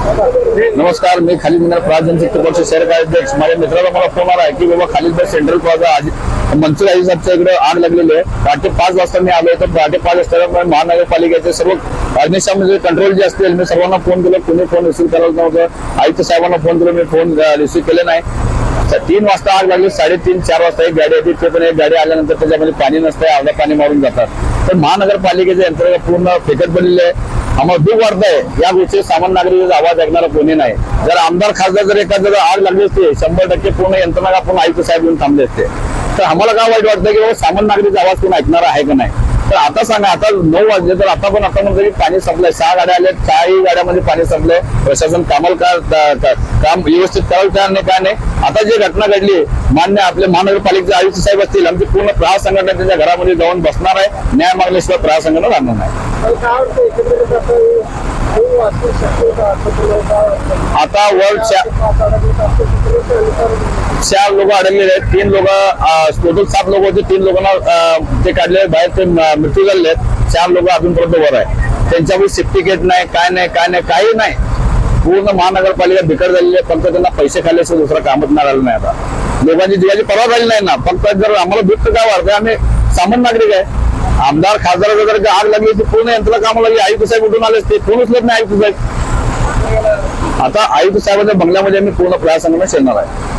नमस्कार मी खालीद मिनार प्राजन जनशक्ती शहर कार्याध्यक्ष माझ्या मित्राला मला फोन आला की बाबा खालीद भाई सेंट्रल प्लाझा आज मनसूर आजी साहेबच्या इकडे आग लागलेली आहे. पहाटे पाच वाजता मी आलो तर पहाटे पाच वाजता महानगरपालिकेचे सर्व अग्निशमन कंट्रोल म्हणजे जे असतील मी सर्वांना फोन केला. कोणी फोन रिसीव्ह करत नव्हतं. आयुक्त साहेबांना फोन केला. मी फोन रिसीव्ह केले नाही. तीन वाजता आग लागली. साडेतीन चार वाजता एक गाडी येते ते पण एक गाडी आल्यानंतर त्याच्यामध्ये पाणी नसतं अर्धा पाणी मारून जातात. तर महानगरपालिकेच्या यंत्रणा पूर्ण फेकत बनलेले आहे. आम्हाला दुःख वाटत आहे या गोष्टी सामान्य नागरिकांचा आवाज ऐकणारा कोणी नाही. जर आमदार खासदार जर एखाद्या जर आग लागली असते शंभर टक्के पूर्ण यंत्रणा आपण आयुक्त साहेब येऊन थांबले असते. तर आम्हाला काय वाईट वाटतं की बाबा सामान्य नागरिकाचा आवाज कोण ऐकणार आहे का नाही? तर आता सांगा आता नऊ वाजले तर आता पण आता म्हणतो की पाणी संपलंय. सहा गाड्या आल्या काही गाड्यामध्ये पाणी संपलंय. प्रशासन कामाला का काम व्यवस्थित करायला तयार नाही काय नाही? आता जी घटना घडली मान्य आपले महानगरपालिकेचे आयुक्त साहेब असतील आमची पूर्ण प्रहार संघटना त्यांच्या घरामध्ये जाऊन बसणार आहे. न्याय मागल्याशिवाय प्रहार संघटना राहणार नाही. आता वर्ल्ड लोक अडकलेले आहेत तीन लोक टोटल सात लोक होते. तीन लोकांना ते काढले. बाहेर ते मृत्यू झालेले आहेत. चार लोक अजूनपर्यंत वर आहे सिफ्टी घेत नाही काय नाही काय नाही काही नाही. पूर्ण महानगरपालिका बिकट झालेली आहे. फक्त त्यांना पैसे खाल्ल्याशिवाय दुसरं कामच नाही राहिलं नाही आता. लोकांची जीवाची परवा झाली नाही ना. फक्त जर आम्हाला दुःख काय वाटतं आम्ही सामान्य नागरिक आहे. आमदार खासदार जर आग लागली ती पूर्ण यंत्रणा कामाला लागली. आयुक्त साहेब उठून आले ते फोन उचलत नाही आयुक्त साहेब? आता आयुक्त साहेबांच्या बंगल्यामध्ये आम्ही पूर्ण प्रयासांना शेरणार आहे.